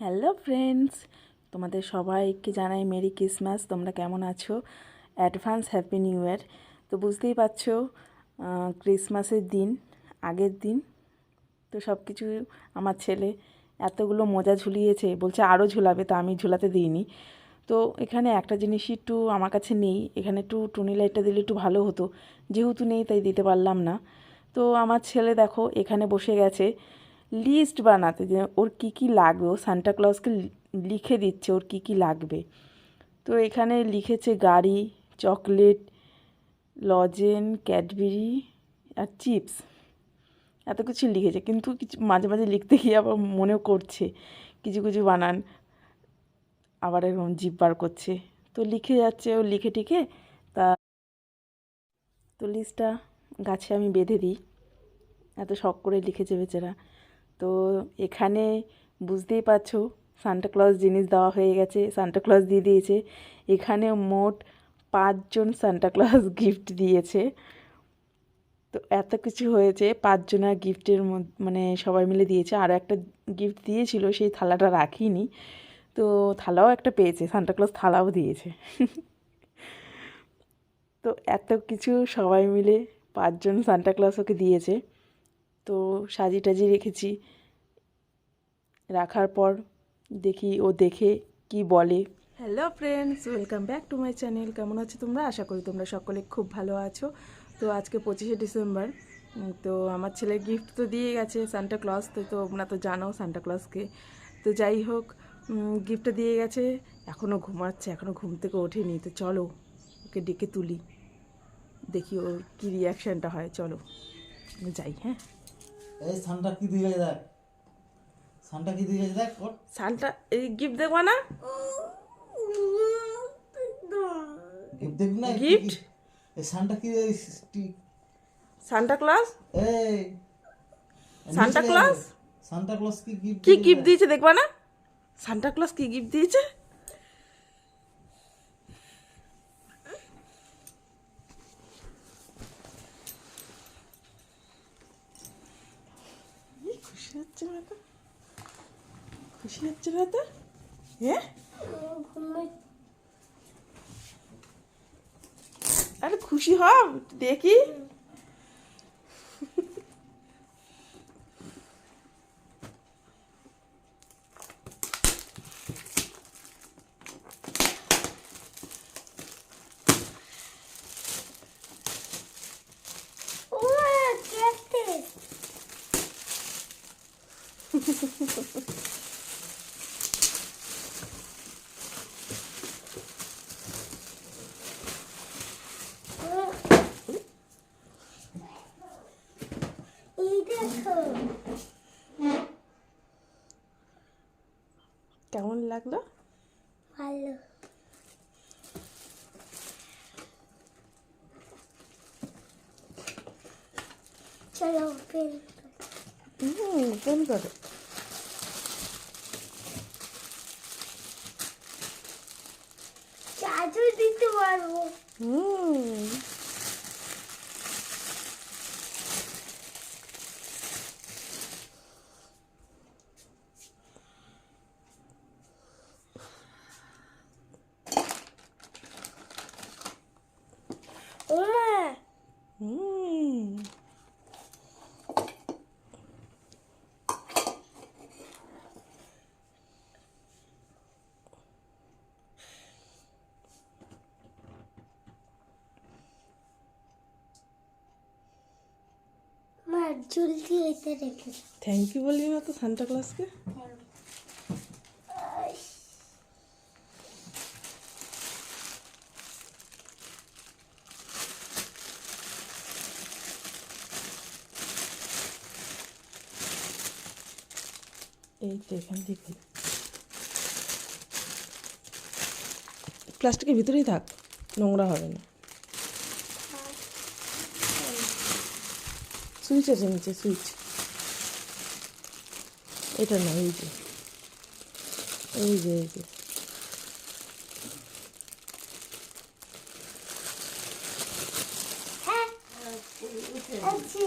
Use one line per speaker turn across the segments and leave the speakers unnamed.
Hello friends, তোমাদের সবাইকে জানাই মেরি ক্রিসমাস, তোমরা কেমন আছো? Advance happy new year. তো বুঝতেই পারছ ক্রিসমাসের দিন, আগের দিন, তো সব কিছু আমার ছেলে এতগুলো মোজা ঝুলিয়েছে, বলছে আরও ঝুলাবে, তো আমি ঝুলাতে দিইনি। তো এখানে একটা জিনিসই একটু আমার কাছে নেই, এখানে একটু টুনি লাইটটা দিলে একটু ভালো হতো। যেহেতু নেই, তাই দিতে পারলাম না। তো আমার ছেলে দেখো, এখানে বসে গেছে। লিস্ট বানাতে যে ওর কী কী লাগবে, ও সান্টা ক্লজকে লিখে দিচ্ছে ওর কী কী লাগবে। তো এখানে লিখেছে গাড়ি, চকলেট, লজেন, ক্যাডবেরি আর চিপস। এত কিছু লিখেছে, কিন্তু কিছু মাঝে মাঝে লিখতে গিয়ে আবার মনেও করছে। কিছু কিছু বানান, আবার এরকম জিভ বার করছে। তো লিখে যাচ্ছে ও লিখে টিখে তা তো লিস্টটা গাছে আমি বেঁধে দিই। এত শখ করে লিখেছে বেচারা। তো এখানে বুঝতেই পারছ সান্টা ক্লজ জিনিস দেওয়া হয়ে গেছে সান্টা ক্লজ দিয়ে দিয়েছে। এখানে মোট পাঁচজন সান্টা ক্লজ গিফট দিয়েছে। তো এত কিছু হয়েছে, পাঁচজনা গিফটের মানে সবাই মিলে দিয়েছে। আর একটা গিফট দিয়েছিল, সেই থালাটা রাখিনি। তো থালাও একটা পেয়েছে সান্টা ক্লজ থালাও দিয়েছে। তো এত কিছু সবাই মিলে পাঁচজন সান্টা ক্লজ ওকে দিয়েছে। তো সাজি টাজি রেখেছি। রাখার পর দেখি ও দেখে কি বলে। Hello friends welcome back to my channel কেমন আছো তোমরা? আশা করি তোমরা সকলে খুব ভালো আছো। তো আজকে পঁচিশে ডিসেম্বর তো আমার ছেলে গিফট তো দিয়ে গেছে সান্টা ক্লজ তো তোমরা তো জানো সান্টা ক্লজকে তো যাই হোক গিফটটা দিয়ে গেছে এখনও ঘুমাচ্ছে এখনও ঘুম থেকে ওঠেনি। তো চলো, ওকে ডেকে তুলি। দেখি ওর কী রিয়াকশানটা হয়, চলো যাই হ্যাঁ?
এই সানটা কি দিয়ে গেছে দেখ সানটা কি দিয়ে গেছে দেখ ওর
সানটা এই গিফট দেখবা না?
গিফট দেখবি না?
Gift?
এই সানটা কি
সান্টা ক্লজ
এই।
Santa Claus?
সান্টা ক্লজ কি গিফট
কি গিফট দিয়েছে দেখবা না? সান্টা ক্লজ কি গিফট দিয়েছে এই খুশি হচ্ছে না তো খুশি না তো? হ্যাঁ? আরে খুশি হব দেখি। কেমন লাগল
ভালো চলো পেন
হুম কোন করে
চার্জও দিতে পারব
হুম
ওমা
হুম
মা জলদি হইতে রেখে
থ্যাংক ইউ বললি না তো সান্টা ক্লাসকে এই তো এখান থেকে। প্লাস্টিকের ভিতরেই থাক, নোংরা হবে না। সুইচ আছে নিচে, সুইচ। এটা না, এই যে। এই যে এই যে।
আচ্ছা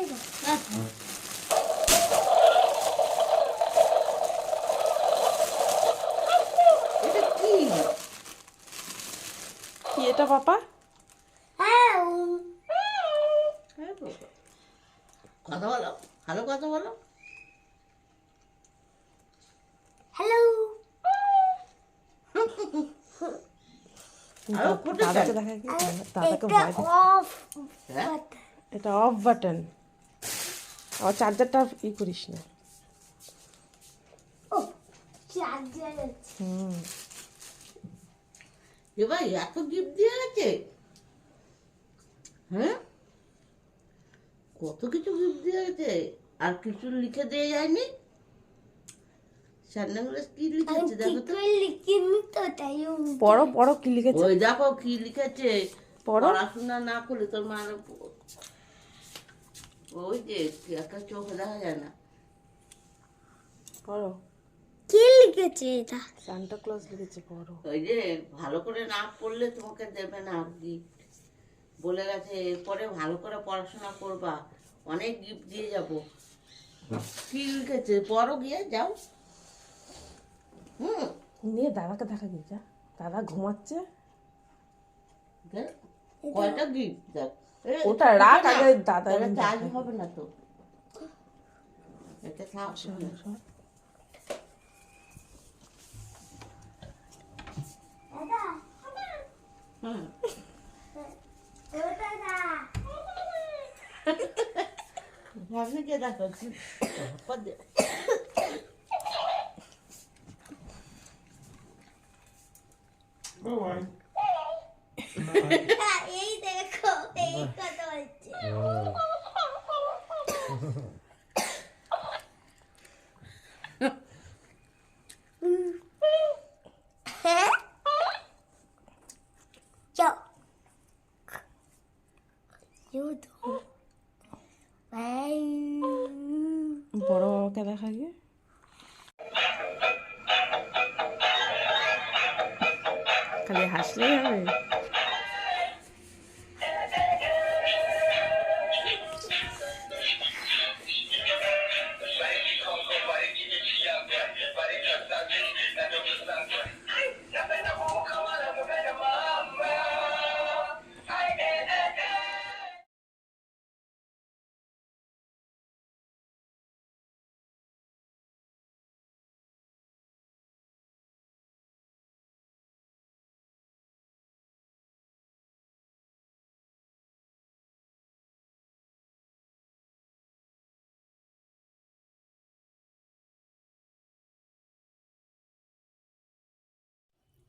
পাপা?
হ্যাঁ। উম,
হ্যাঁ বাবা। কথা বলো ভালো কথা বলো।
হ্যালো।
দাদাকে দেখা কি? দাদাকে
এটা
ভয়
অফ
হ্যাঁ?
এটা অফ বাটন আবার চার্জারটা ই করিস না।
ও আছে
এবার এত গিফট দিয়ে গেছে হ্যাঁ? কত কিছু গিফট দিয়ে গেছে আর কিছু লিখে দিয়ে যায়নি? কি লিখেছে দেখো তো।
লিখিনি তো তাই
পড়ো পড়ো কি লিখেছে?
ওই দেখো কি লিখেছে। পড়াশোনা না করলে তোর মার ওই যে একটা চোখ দেখা যায় না।
পড়ো।
কি লিখেছে এটা?
সান্টা ক্লজ লিখেছে পড়ো।
ওই যে ভালো করে না পড়লে তোমাকে দেবে না গিফট বলে গেছে এরপরে ভালো করে পড়াশোনা করবা অনেক গিফট দিয়ে যাব। কি লিখেছে? পড়ো গিয়ে যাও। হুম।
নিয়ে দাদাকে দেখা গিয়ে যা। দাদা ঘুমাচ্ছে।
দেখ, কয়টা গিফট দেখ।
ওটা রাখ আগে দাদা
চার্জ হবে না তো। এটা থাক
দাদা
হুম
ও দাদা
আপনি কে দেখো কি- পদ্মে-
এই দেখো এই কথা হচ্ছে হ্যাঁ যাও ইউটিউব বাই
বড় বাবাকে দেখা গিয়ে খালি হাসলেই হবে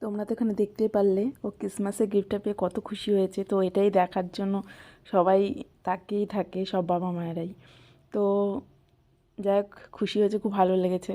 তোমরা তো এখানে দেখতে পারলে, ও ক্রিসমাসে গিফটটা পেয়ে কত খুশি হয়েছে। তো এটাই দেখার জন্য সবাই তাকেই থাকে, সব বাবা মায়েরাই তো যাই হোক, খুশি হয়েছে, খুব ভালো লেগেছে।